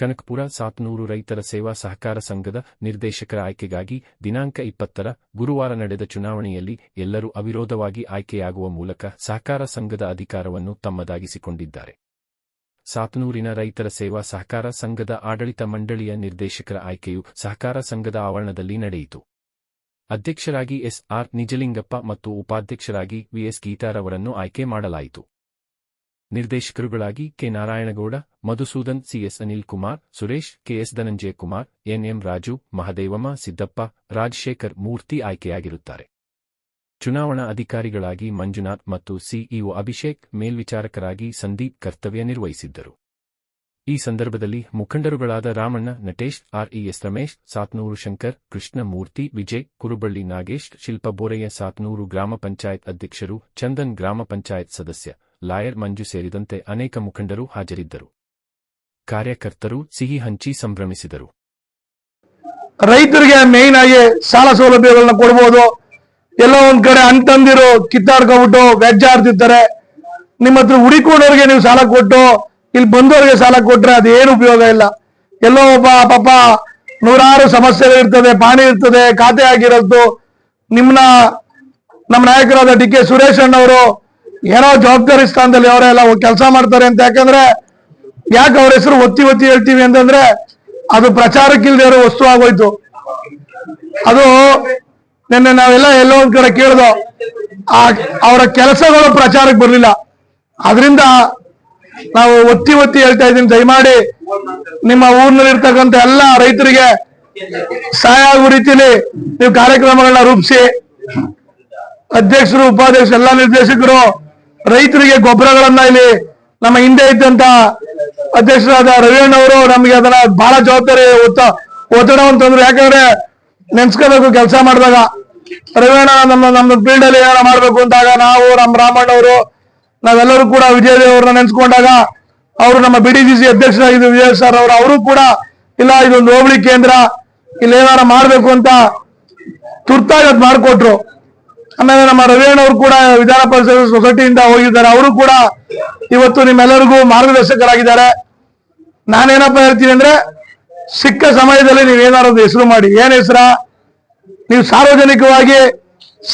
ಕನಕಪುರ ಸಾತ್ನೂರು ರೈತರ ಸೇವಾ ಸಹಕಾರ ಸಂಘದ ನಿರ್ದೇಶಕರ ಆಯ್ಕೆಗಾಗಿ ದಿನಾಂಕ ಇಪ್ಪತ್ತರ ಗುರುವಾರ ನಡೆದ ಚುನಾವಣೆಯಲ್ಲಿ ಎಲ್ಲರೂ ಅವಿರೋಧವಾಗಿ ಆಯ್ಕೆಯಾಗುವ ಮೂಲಕ ಸಹಕಾರ ಸಂಘದ ಅಧಿಕಾರವನ್ನು ತಮ್ಮದಾಗಿಸಿಕೊಂಡಿದ್ದಾರೆ. ಸಾತನೂರಿನ ರೈತರ ಸೇವಾ ಸಹಕಾರ ಸಂಘದ ಆಡಳಿತ ಮಂಡಳಿಯ ನಿರ್ದೇಶಕರ ಆಯ್ಕೆಯು ಸಹಕಾರ ಸಂಘದ ಆವರಣದಲ್ಲಿ ನಡೆಯಿತು. ಅಧ್ಯಕ್ಷರಾಗಿ ಎಸ್ ಆರ್ ನಿಜಲಿಂಗಪ್ಪ ಮತ್ತು ಉಪಾಧ್ಯಕ್ಷರಾಗಿ ವಿಎಸ್ ಗೀತಾರವರನ್ನು ಆಯ್ಕೆ ಮಾಡಲಾಯಿತು. ನಿರ್ದೇಶಕರುಗಳಾಗಿ K. Narayanagowda, Madhusudan C S Anil Kumar, Suresh K S Dhananjaya Kumar N M Raju, Mahadevamma, Siddappa, Rajashekar Murthy ಆಯ್ಕೆಯಾಗಿರುತ್ತಾರೆ. ಚುನಾವಣಾ ಅಧಿಕಾರಿಗಳಾಗಿ ಮಂಜುನಾಥ್ ಮತ್ತು ಸಿಇಒ ಅಭಿಷೇಕ್ ಮೇಲ್ವಿಚಾರಕರಾಗಿ ಸಂದೀಪ್ ಕರ್ತವ್ಯ ನಿರ್ವಹಿಸಿದ್ದರು. ಈ ಸಂದರ್ಭದಲ್ಲಿ ಮುಖಂಡರುಗಳಾದ ರಾಮಣ್ಣ, ನಟೇಶ್ ಆರ್ಇಎಸ್ ರಮೇಶ್, ಸಾತ್ನೂರು ಶಂಕರ್ ಕೃಷ್ಣಮೂರ್ತಿ ವಿಜಯ್, ಕುರುಬಳ್ಳಿ ನಾಗೇಶ್ ಶಿಲ್ಪ ಬೋರಯ್ಯ ಸಾತ್ನೂರು ಗ್ರಾಮ ಪಂಚಾಯತ್ ಅಧ್ಯಕ್ಷರು, ಚಂದನ್ ಗ್ರಾಮ ಪಂಚಾಯತ್ ಸದಸ್ಯ ಲಾಯರ್ ಮಂಜು ಸೇರಿದಂತೆ ಅನೇಕ ಮುಖಂಡರು ಹಾಜರಿದ್ದರು. ಕಾರ್ಯಕರ್ತರು ಸಿಹಿ ಹಂಚಿ ಸಂಭ್ರಮಿಸಿದರು. ರೈತರಿಗೆ ಮೇನ್ ಆಗಿ ಸಾಲ ಸೌಲಭ್ಯಗಳನ್ನ ಕೊಡ್ಬೋದು. ಎಲ್ಲ ಒಂದ್ ಕಡೆ ಅಂತಂದಿರು ಕಿತ್ತಾಡ್ಕೊಬಿಟ್ಟು ಆಡ್ತಿರ್ತಾರೆ ನಿಮ್ಮ ಹತ್ರ ಹುಡಿಕೊಂಡವ್ರಿಗೆ ನೀವು ಸಾಲ ಕೊಟ್ಟು, ಇಲ್ಲಿ ಬಂದವರಿಗೆ ಸಾಲ ಕೊಟ್ರೆ ಅದೇನು ಉಪಯೋಗ ಇಲ್ಲ. ಎಲ್ಲೋ ಒಬ್ಬ ಪಾಪ ನೂರಾರು ಸಮಸ್ಯೆಗಳು ಇರ್ತದೆ, ಪಾಣಿ ಇರ್ತದೆ, ಖಾತೆ ಆಗಿರೋದು. ನಿಮ್ಮನ್ನ ನಮ್ಮ ನಾಯಕರಾದ ಡಿ ಕೆ ಸುರೇಶ್ ಅಣ್ಣವರು ಏನೋ ಜವಾಬ್ದಾರಿ ಸ್ಥಾನದಲ್ಲಿ ಅವರೆಲ್ಲ ಕೆಲಸ ಮಾಡ್ತಾರೆ ಅಂತ ಯಾಕಂದ್ರೆ ಯಾಕೆ ಅವ್ರ ಹೆಸರು ಒತ್ತಿ ಒತ್ತಿ ಹೇಳ್ತೀವಿ ಅಂತಂದ್ರೆ ಅದು ಪ್ರಚಾರಕ್ಕಿಲ್ದೇ ಇರೋ ವಸ್ತು ಆಗೋಯ್ತು. ಅದು ನಿನ್ನೆ ನಾವೆಲ್ಲ ಎಲ್ಲೋ ಒಂದ್ ಕಡೆ ಕೇಳ್ದೋ, ಆ ಅವರ ಕೆಲಸಗಳು ಪ್ರಚಾರಕ್ಕೆ ಬರಲಿಲ್ಲ. ಅದರಿಂದ ನಾವು ಒತ್ತಿ ಒತ್ತಿ ಹೇಳ್ತಾ ಇದ್ದೀನಿ, ದಯಮಾಡಿ ನಿಮ್ಮ ಊರಿನಲ್ಲಿ ಇರ್ತಕ್ಕಂಥ ಎಲ್ಲ ರೈತರಿಗೆ ಸಹಾಯ ಆಗೋ ರೀತಿಯಲ್ಲಿ ನೀವು ಕಾರ್ಯಕ್ರಮಗಳನ್ನ ರೂಪಿಸಿ. ಅಧ್ಯಕ್ಷರು, ಉಪಾಧ್ಯಕ್ಷರು, ಎಲ್ಲ ನಿರ್ದೇಶಕರು ರೈತರಿಗೆ ಗೊಬ್ಬರಗಳನ್ನ ಇಲ್ಲಿ ನಮ್ಮ ಹಿಂದೆ ಇದ್ದಂತ ಅಧ್ಯಕ್ಷರಾದ ರವಿಯಣ್ಣ ಅವರು ನಮಗೆ ಅದನ್ನ ಬಹಳ ಜವಾಬ್ದಾರಿ ಒತ್ತ ಒತ್ತಡ ಅಂತಂದ್ರು ಯಾಕಂದ್ರೆ ನೆನ್ಸ್ಕೋಬೇಕು ಕೆಲಸ ಮಾಡಿದಾಗ. ರವಿಯಣ್ಣ ನಮ್ಮ ನಮ್ಮ ಫೀಲ್ಡ್ ಅಲ್ಲಿ ಏನಾರ ಮಾಡ್ಬೇಕು ಅಂದಾಗ ನಾವು ನಮ್ಮ ರಾಮಣ್ಣ ಅವರು, ನಾವೆಲ್ಲರೂ ಕೂಡ ವಿಜಯದೇವ್ ಅವ್ರನ್ನ ನೆನ್ಸ್ಕೊಂಡಾಗ ಅವರು ನಮ್ಮ ಬಿಡಿಜಿಸಿ ಅಧ್ಯಕ್ಷರಾಗಿದ್ದು ವಿಜಯ್ ಸರ್ ಅವರು ಅವರು ಕೂಡ ಇಲ್ಲ ಇದೊಂದು ಹೋಬಳಿ ಕೇಂದ್ರ ಇಲ್ಲಿ ಏನಾರ ಮಾಡ್ಬೇಕು ಅಂತ ತುರ್ತಾಗಿ ಅದ್ ಮಾಡಿಕೊಟ್ರು. ಆಮೇಲೆ ನಮ್ಮ ರವಿಯಣ್ಣ ಅವರು ಕೂಡ ವಿಧಾನ ಪರಿಷತ್ ಸೊಸೈಟಿಯಿಂದ ಹೋಗಿದ್ದಾರೆ. ಅವರು ಕೂಡ ಇವತ್ತು ನಿಮ್ಮೆಲ್ಲರಿಗೂ ಮಾರ್ಗದರ್ಶಕರಾಗಿದ್ದಾರೆ. ನಾನೇನಪ್ಪ ಹೇಳ್ತೀನಿ ಅಂದ್ರೆ, ಸಿಕ್ಕ ಸಮಯದಲ್ಲಿ ನೀವೇನಾರು ಒಂದು ಹೆಸರು ಮಾಡಿ. ಏನ್ ಹೆಸರ? ನೀವು ಸಾರ್ವಜನಿಕವಾಗಿ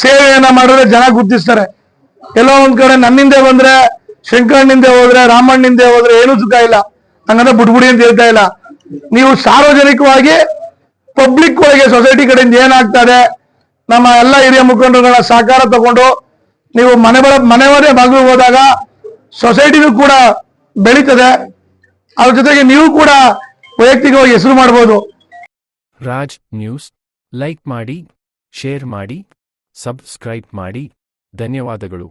ಸೇವೆಯನ್ನ ಮಾಡಿದ್ರೆ ಜನ ಗುರ್ತಿಸ್ತಾರೆ. ಎಲ್ಲೋ ಒಂದ್ ಕಡೆ ನನ್ನಿಂದೆ ಬಂದ್ರೆ, ಶಂಕರಣ್ಣಿಂದೆ ಹೋದ್ರೆ ರಾಮಣ್ಣಿಂದೆ ಹೋದ್ರೆ ಏನು ಸುಖ ಇಲ್ಲ. ಹಂಗಂದ್ರೆ ಬುಡ್ಬುಡಿ ಅಂತ ಹೇಳ್ತಾ ಇಲ್ಲ. ನೀವು ಸಾರ್ವಜನಿಕವಾಗಿ ಪಬ್ಲಿಕ್ ಒಳಗೆ ಸೊಸೈಟಿ ಕಡೆಯಿಂದ ಏನಾಗ್ತದೆ ನಮ್ಮ ಎಲ್ಲ ಹಿರಿಯ ಮುಖಂಡರುಗಳ ಸಹಕಾರ ತಗೊಂಡು ನೀವು ಮನೆ ಬರ ಮನೆಯವರೇ ಮಗು ಹೋದಾಗ ಸೊಸೈಟಿನೂ ಕೂಡ ಬೆಳೀತದೆ. ಅದ್ರ ಜೊತೆಗೆ ನೀವು ಕೂಡ ವೈಯಕ್ತಿಕವಾಗಿ ಹೆಸರು ಮಾಡ್ಬೋದು. ರಾಜ್ ನ್ಯೂಸ್. ಲೈಕ್ ಮಾಡಿ, ಶೇರ್ ಮಾಡಿ, ಸಬ್ಸ್ಕ್ರೈಬ್ ಮಾಡಿ. ಧನ್ಯವಾದಗಳು.